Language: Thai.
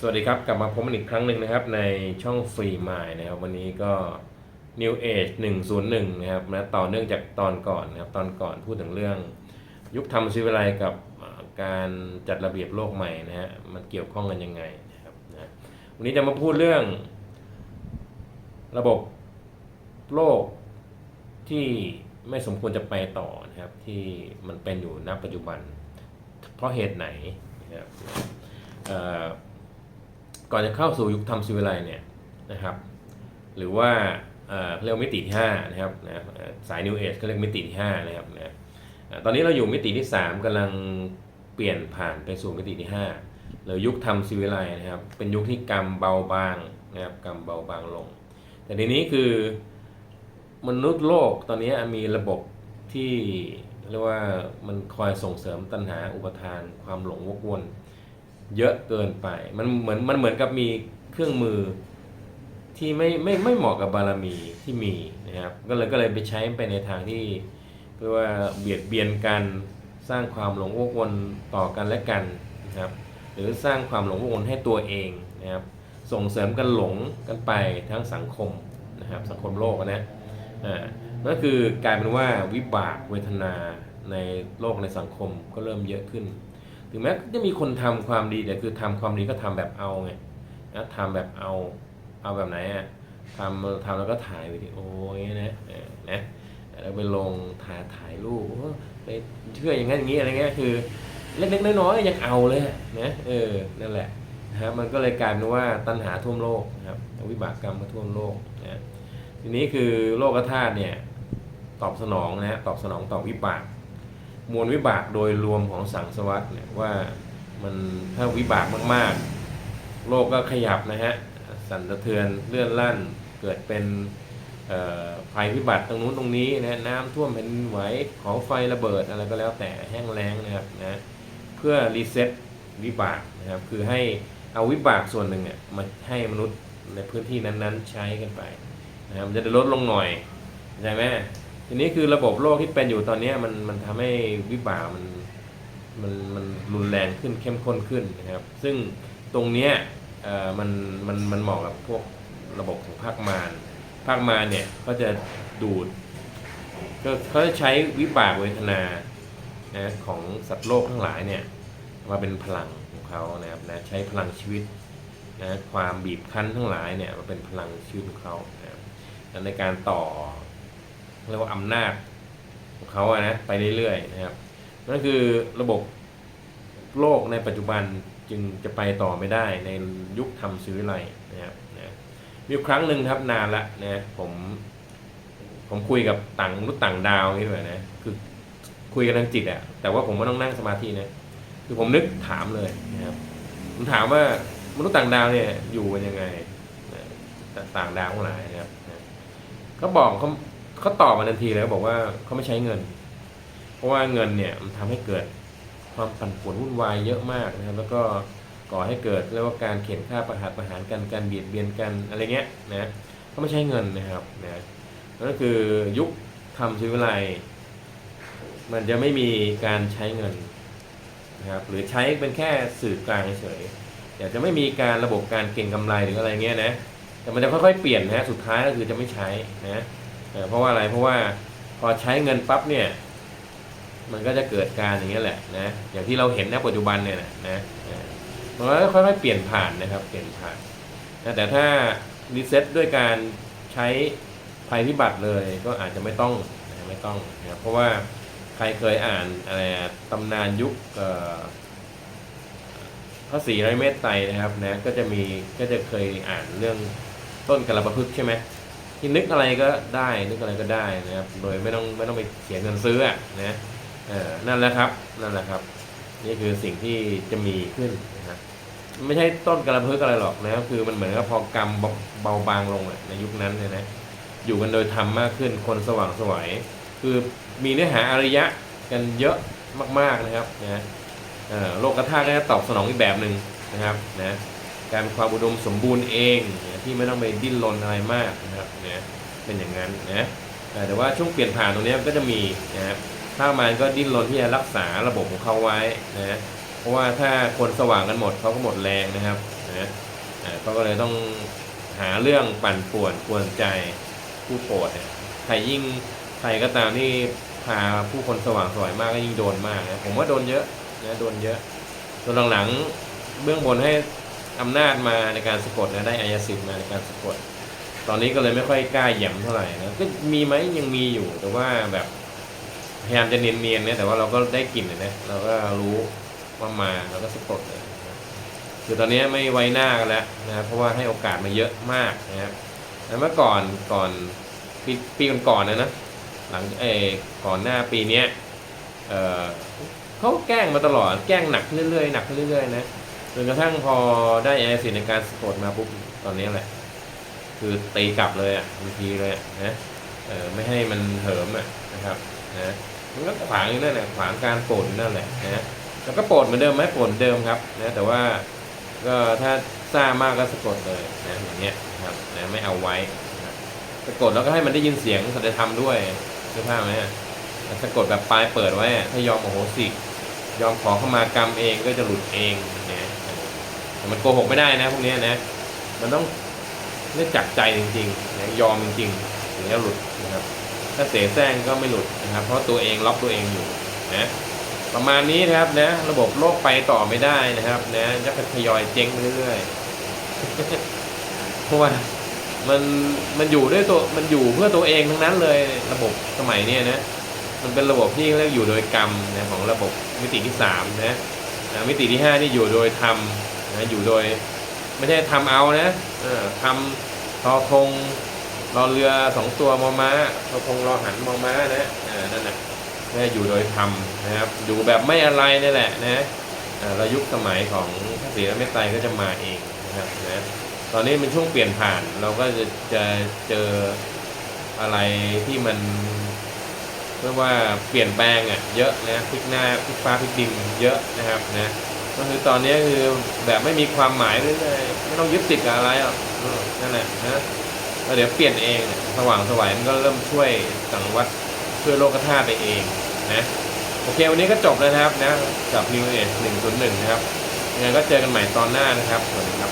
สวัสดีครับ กลับมาพบกันอีกครั้งหนึ่งนะครับ ในช่องฟรีมายนะครับ วันนี้ก็ New Age 101 นะครับนะต่อเนื่องจากตอนก่อนนะครับ ตอนก่อนพูดถึงเรื่อง ยุคทำชีวิไลกับการจัดระเบียบโลกใหม่นะฮะมันเกี่ยวข้องกันยังไงนะครับนะวันนี้จะมาพูดเรื่อง ระบบโลกที่ไม่สมควรจะไปต่อนะครับ ที่มันเป็นอยู่ณปัจจุบัน เพราะเหตุไหนนะครับเอ่อ ก่อนจะเข้าสู่ยุคทำซีวิไลเนี่ยนะครับ หรือว่าเรียกมิติที่5นะครับนะสาย New Age ก็เรียกมิติที่5นะครับนะตอนนี้เราอยู่มิติที่ 3กำลังเปลี่ยนผ่านไปสู่มิติที่ 5 หรือยุคทำซีวิไลนะครับ เป็นยุคที่กรรมเบาบางนะครับกรรมเบาบางลง แต่ทีนี้คือมนุษย์โลกตอนนี้มีระบบที่เรียกว่ามันคอยส่งเสริมตัณหาอุปทานความหลงวกวน เยอะเกินไป มันเหมือนมันเหมือนกับมีเครื่องมือที่ไม่ไม่ไม่เหมาะกับบารมีที่มีนะครับ ก็เลยก็เลยไปใช้ไปในทางที่เรียกว่าเบียดเบียนกันสร้างความหลงวกวนต่อกันและกันนะครับ หรือสร้างความหลงวกวนให้ตัวเองนะครับ ส่งเสริมกันหลงกันไปทั้งสังคมนะครับ สังคมโลกนะอ่านั่นคือกลายเป็นว่าวิบากเวทนาในโลกในสังคมก็เริ่มเยอะขึ้น ถึงแม้จะมีคนทำความดีแต่คือทำความดีก็ทำแบบเอาไงนะทำแบบเอาเอาแบบไหนอะทำทำแล้วก็ถ่ายวิดีโออย่างเงี้ยนะนะแล้วไปลงถ่ายถ่ายรูปไปเชื่ออย่างนั้นอย่างนี้อะไรเงี้ยคือเล็กๆน้อยๆยังเอาเลยนะเออนั่นแหละนะฮะมันก็เลยกลายเป็นว่าตัณหาท่วมโลกนะครับวิบากกรรมก็ท่วมโลกนะทีนี้คือโลกธาตุเนี่ยตอบสนองนะฮะตอบสนองต่อวิบาก มวลวิบากโดยรวมของสังสวัสดเนี่ยว่ามันถ้าวิบากมากๆ โลกก็ขยับนะฮะ สั่นสะเทือนเลื่อนลั่นเกิดเป็นภัยพิบัติตรงนู้นตรงนี้นะน้ำท่วมแผ่นไหวของไฟระเบิดอะไรก็แล้วแต่แห้งแล้งนะครับนะเพื่อรีเซ็ตวิบากนะครับคือให้เอาวิบากส่วนหนึ่งเนี่ยมาให้มนุษย์ในพื้นที่นั้นๆใช้กันไปนะครับมันจะได้ลดลงหน่อยใช่ไหม ทีนี้คือระบบโลกที่เป็นอยู่ตอนนี้มันมันทำให้วิบากมันมันมันรุนแรงขึ้นเข้มข้นขึ้นนะครับ ซึ่งตรงเนี้ยเอ่อมันมันมันเหมาะกับพวกระบบของภาคมารภาคมารเนี่ยก็จะดูดก็เขาจะใช้วิบากเวทนานะของสัตว์โลกทั้งหลายเนี่ยมาเป็นพลังของเขานะครับนะใช้พลังชีวิตนะความบีบคั้นทั้งหลายเนี่ยมาเป็นพลังชีวิตของเขานะครับในการต่อ เรียกว่าอำนาจของเขาอะนะไปเรื่อยๆนะครับนั่นคือระบบโลกในปัจจุบันจึงจะไปต่อไม่ได้ในยุคทำซื้อไรนะครับนะมีครั้งหนึ่งครับนานละนะผมผมคุยกับต่างมนุษย์ต่างดาวนี่ด้วยนะคือคุยกันทางจิตอะแต่ว่าผมไม่ต้องนั่งสมาธินะคือผมนึกถามเลยนะครับผมถามว่ามนุษย์ต่างดาวเนี่ยอยู่กันยังไงต่างดาวทั้งหลายนะครับเขาบอกเขา เขาตอบมาทันทีเลยเขาบอกว่าเขาไม่ใช้เงิน เพราะว่าเงินเนี่ยมันทำให้เกิดความปั่นป่วนวุ่นวายเยอะมากนะครับ แล้วก็ก่อให้เกิดเรียกว่าการเขียนค่าประหารประหารกันการเบียดเบียนกันอะไรเงี้ยนะเขาไม่ใช้เงินนะครับนะนั่นก็คือยุคทำชีวิตไรมันจะไม่มีการใช้เงินนะครับหรือใช้เป็นแค่สื่อกลางเฉยอยากจะไม่มีการระบบการเก็งกำไรหรืออะไรเงี้ยนะแต่มันจะค่อยๆเปลี่ยนนะสุดท้ายก็คือจะไม่ใช้นะ เพราะว่าอะไรเพราะว่าพอใช้เงินปั๊บเนี่ย มันก็จะเกิดการอย่างนี้ยแหละนะอย่างที่เราเห็นในปัจจุบันเนี่ยนะนะเออมันก็ค่อยๆเปลี่ยนผ่านนะครับ เปลี่ยนผ่านนะแต่ถ้ารีเซ็ตด้วยการใช้ภัยพิบัติเลยก็อาจจะไม่ต้องไม่ต้องนะเพราะว่าใครเคยอ่านอะไรตำนานยุคพระศรีไรเมตไตรนะครับนะก็จะมีก็จะเคยอ่านเรื่องต้นกระประพฤกใช่ไหม ที่นึกอะไรก็ได้นึกอะไรก็ได้นะครับ โดยไม่ต้องไม่ต้องไปเสียเงินซื้ออะนะเออนั่นแหละครับนั่นแหละครับ นี่คือสิ่งที่จะมีขึ้นนะครับไม่ใช่ต้นกระเพือกอะไรหรอกนะคือมันเหมือนกับพอกรรมเบาบางลงอะในยุคนั้นเนี่ยนะอยู่กันโดยธรรมมากขึ้นคนสว่างสวยคือมีเนื้อหาอริยะกันเยอะมากๆนะครับนะโลกธาตุก็จะตอบสนองอีกแบบหนึ่งนะครับนะ การมีความอุดมสมบูรณ์เองนะที่ไม่ต้องไปดิ้นรนอะไรมากนะครับนะเป็นอย่างนั้นนะแต่ว่าช่วงเปลี่ยนผ่านตรงนี้ก็จะมีนะครับถ้ามันก็ดิ้นรนที่จะรักษาระบบของเขาไว้นะเพราะว่าถ้าคนสว่างกันหมดเขาก็หมดแรงนะครับนะเขาก็เลยต้องหาเรื่องปั่นป่วนกวนใจผู้โปรดเนี่ยใครยิ่งใครก็ตามที่พาผู้คนสว่างสวยมากก็ยิ่งโดนมากนะผมว่าโดนเยอะนะโดนเยอะจนหลังๆเบื้องบนให้ อำนาจมาในการสะกดนะได้อายสิทธิ์มาในการสะกด ตอนนี้ก็เลยไม่ค่อยกล้าเยี่ยมเท่าไหร่นะก็มีไหมยังมีอยู่แต่ว่าแบบพยายามจะเนียนๆเนี่ยแต่ว่าเราก็ได้กลิ่นนะเราก็รู้ว่ามาเราก็สะกดเลยคือตอนนี้ไม่ไว้หน้ากันแล้วนะเพราะว่าให้โอกาสมาเยอะมากนะครับแล้วเมื่อก่อนก่อนปีปีก่อนๆนะนะหลังเออก่อนหน้าปีเนี้ยเออเขาแกล้งมาตลอดแกล้งหนักเรื่อยๆหนักเรื่อยๆนะ นกระทั่งพอได้แอร์สิในการสะกดมาปุ๊บตอนนี้แหละ คือตีกลับเลยอะบางทีเลยอะนะเออไม่ให้มันเหิมอะนะครับนะมันก็ขวางอยู่นั่นแหละขวางการโปรดนั่นแหละนะแล้วก็โปรดเหมือนเดิมไหมโปรดเหมือนเดิมครับนะแต่ว่าก็ถ้าซ่ามากก็สะกดเลยนะอย่างเงี้ยนะครับนะไม่เอาไว้นะครับสะกดแล้วก็ให้มันได้ยินเสียงสัจธรรมด้วยเสื้อผ้าไหมสะกดแบบปลายเปิดไว้ถ้ายอมโอโหสิยอมขอเข้ามากรรมเองก็จะหลุดเองน มันโกหกไม่ได้นะพวกนี้นะ มันต้องเนื่องจากใจจริงๆนะยอมจริงๆถึงจะหลุดนะครับ ถ้าเสแสร้งก็ไม่หลุดนะครับ เพราะตัวเองล็อกตัวเองอยู่นะประมาณนี้นะครับนะ ระบบโลกไปต่อไม่ได้นะครับ นะจะทยอยเจ๊งไปเรื่อยๆเพราะว่ามันมันอยู่ด้วยตัวมันอยู่เพื่อตัวเองทั้งนั้นเลยระบบสมัยเนี้ยนะมันเป็นระบบที่เรียกอยู่โดยกรรมนะของระบบมิติที่สามนะมิติที่ห้านี่อยู่โดยธรรม นะอยู่โดยไม่ใช่ทำเอานะเออทำทอทงรอเรือสองตัวมอม้าทอทงรอหันมอม้านะเออนั่นนะนี่อยู่โดยทำนะครับอยู่แบบไม่อะไรนี่แหละนะเอ่อแล้วยุคสมัยของพระศรีรัตนเมตไตรก็จะมาเองนะครับนะตอนนี้เป็นช่วงเปลี่ยนผ่านเราก็จะจะเจออะไรที่มันเรียกว่าเปลี่ยนแปลงอะเยอะนะพลิกหน้าพลิกฟ้าพลิกดินเยอะนะครับนะ ก็คือตอนนี้คือแบบไม่มีความหมายเรื่อยๆไม่ต้องยึดติดกับอะไรอะเออนั่นแหละนะแล้วเดี๋ยวเปลี่ยนเองสว่างสวายมันก็เริ่มช่วยสังวัตช่วยโลกธาตุไปเองนะโอเควันนี้ก็จบแล้วนะครับนะกับ New Age 101 นะครับยังไงก็เจอกันใหม่ตอนหน้านะครับสวัสดีครับ